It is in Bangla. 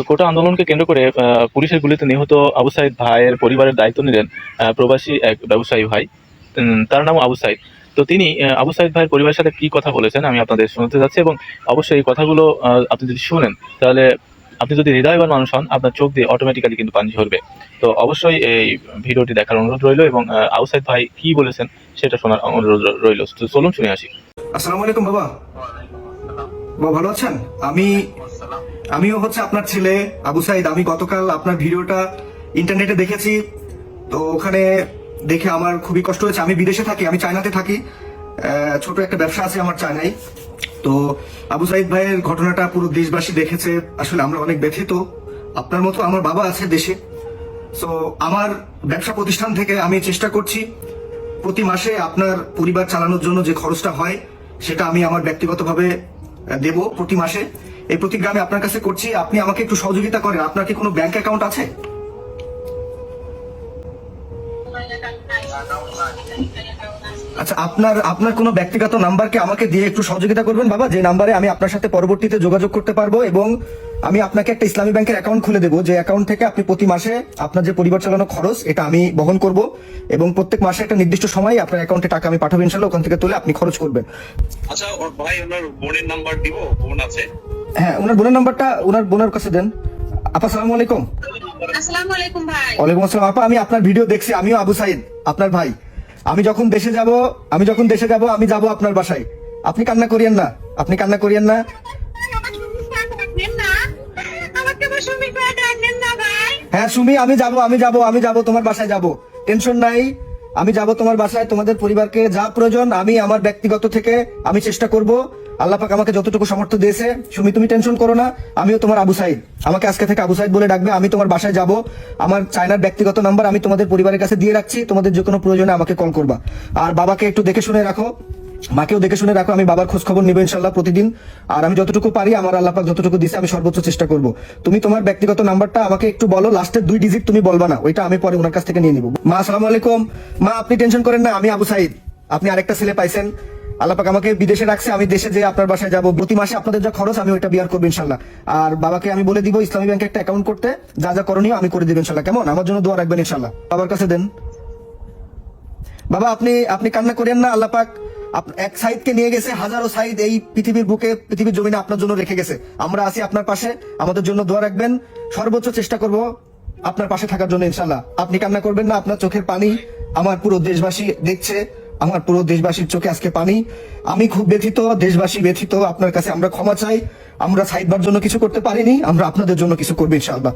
তো কোটা আন্দোলনকে কেন্দ্র করে আহ, পুলিশের গুলিতে নিহত আবু সাইদ ভাইয়ের পরিবারের দায়িত্ব নিলেন আহ, প্রবাসী এক ব্যবসায়ী ভাই। তার নাম আবু সাইদ। তো তিনি আবু সাইদ ভাইয়ের পরিবারের সাথে কি কথা বলেছেন আমি আপনাদের শুনতে যাচ্ছি এবং অবশ্যই এই কথাগুলো আপনি যদি শুনেন তাহলে আপনি যদি হৃদয়বান মানুষ হন আপনার চোখ দিয়ে অটোমেটিক্যালি কিন্তু পানি ঝরবে। তো অবশ্যই এই ভিডিওটি দেখার অনুরোধ রইল এবং আহ, আবু সাইদ ভাই কি বলেছেন সেটা শোনার অনুরোধ রইল। তো চলুন শুনে আসি। আসসালামু আলাইকুম বাবা। বাবা ভালো আছেন? আমি আমিও হচ্ছে আপনার ছেলে, আবু সাইদ। আমি গতকাল আপনার ভিডিওটা ইন্টারনেটে দেখেছি। তো ওখানে দেখে আমার খুবই কষ্ট হয়েছে। আমি বিদেশে থাকি, আমি চায়নাতে থাকি। ছোট একটা ব্যবসা আছে আমার চায়নায়। তো আবু সাইদ ভাইয়ের ঘটনাটা পুরো দেশবাসী দেখেছে। আসলে আমরা অনেক ব্যথিত। আপনার মতো আমার বাবা আছে দেশে। সো আমার ব্যবসা প্রতিষ্ঠান থেকে আমি চেষ্টা করছি প্রতি মাসে আপনার পরিবার চালানোর জন্য যে খরচটা হয়, সেটা আমি আমার ব্যক্তিগতভাবে দেব প্রতি মাসে। এই প্রতিজ্ঞা আমি আপনার কাছে করছি। আপনি আমাকে একটু সহযোগিতা করেন। আপনার কি কোনো ব্যাংক অ্যাকাউন্ট আছে? আচ্ছা আপনার আপনার কোনো ব্যক্তিগত নাম্বারকে আমাকে দিয়ে একটু সহযোগিতা করবেন বাবা? যে নাম্বারে আমি আপনার সাথে পরবর্তীতে যোগাযোগ করতে পারব এবং আমি আপনাকে একটা ইসলামী ব্যাংকের অ্যাকাউন্ট খুলে দেবো। যে অ্যাকাউন্ট থেকে আপনি প্রতি মাসে আপনার যে পরিবার চালানো খরচ, এটা আমি বহন করব এবং প্রত্যেক মাসে একটা নির্দিষ্ট সময় আপনার অ্যাকাউন্টে টাকা আমি পাঠাবো ইনশাল্লাহ ওখান থেকে তুলে আপনি খরচ করবেন। আচ্ছা ভাই ওনার বোনের নাম্বার দিব, বোন আছে। হ্যাঁ ওনার বোনের নাম্বারটা ওনার বোনের কাছে দেন। আপা সালাম আলাইকুম। আসসালামু আলাইকুম ভাই। ওয়ালাইকুম আসসালাম। আপা আমি আপনার ভিডিও দেখছি আমিও আবু সাইদ আপনার ভাই। আমি যখন দেশে যাব আমি যখন দেশে যাব আমি যাব আপনার বাসায়। আপনি কান্না করিয়েন না আপনি কান্না করিয়েন না। হ্যাঁ সুমি আমি যাব আমি যাব আমি যাব তোমার বাসায় যাব। টেনশন নাই আমি যাব তোমার বাসায় তোমাদের পরিবারকে যা প্রয়োজন আমি আমার ব্যক্তিগত থেকে আমি চেষ্টা করব। আল্লাহ পাক আমাকে যতটুকু সমর্থ দিয়েছে, সুমি, তুমি টেনশন করো না, আমিও তোমার আবু সাইদ। আমাকে আজকে থেকে আবু সাইদ বলে ডাকবে, আমি তোমার বাসায় যাব। আমার চায়নার ব্যক্তিগত নাম্বার আমি তোমাদের পরিবারের কাছে দিয়ে রাখছি, তোমাদের যে কোনো প্রয়োজনে আমাকে কল করবা। আর বাবাকে একটু দেখে শুনে রাখো, মাকেও দেখে শুনে রাখো, আমি বাবার খোঁজ খবর নিবো ইনশাল্লাহ প্রতিদিন। আর আমি যতটুকু পারি, আমার আল্লাহ পাক যতটুকু দিছে, আমি সর্বোচ্চ চেষ্টা করব। তুমি তোমার ব্যক্তিগত নাম্বারটা আমাকে একটু বলো লাস্টের দুই ডিজিট তুমি বলবা না, ওইটা আমি পরে ওনার কাছ থেকে নিয়ে নিব। মা, আসসালামু আলাইকুম। মা, আপনি টেনশন করেন না, আমি আবু সাইদ। আপনি আরেকটা ছেলে পাইছেন। আল্লাহ পাক আমাকে বিদেশে রাখছে আমি দেশে যে আপনার বাসায় যাব। প্রতি মাসে আপনাদের যা খরচ, আমি ওইটা বিয়ার করব ইনশাল্লাহ। আর বাবাকে আমি বলে দিব, ইসলামী ব্যাংকে একটা অ্যাকাউন্ট করতে, যা যা করণীয় আমি করে দিব ইনশাল্লাহ। কেমন? আমার জন্য দোয়া রাখবেন ইনশাল্লাহ। বাবার কাছে দেন। বাবা, আপনি আপনি কান্না করেন না, আল্লাহ পাক আপ- এক সাইদকে নিয়ে গেছে, হাজারো সাইদ এই পৃথিবীর বুকে, পৃথিবীর জমিনে আপনার জন্য রেখে গেছে। আমরা আছি আপনার পাশে, আমাদের জন্য দোয়া রাখবেন। সর্বোচ্চ চেষ্টা করব আপনার পাশে থাকার জন্য ইনশাল্লাহ। আপনি কান্না করবেন না, আপনার চোখের পানি আমার পুরো দেশবাসী দেখছে। আমার পুরো দেশবাসীর চোখে আজকে পানি। আমি খুব ব্যথিত, দেশবাসী ব্যথিত। আপনার কাছে আমরা ক্ষমা চাই। আমরা সাইদবার জন্য কিছু করতে পারিনি। আমরা আপনাদের জন্য কিছু করব, ইনশাআল্লাহ।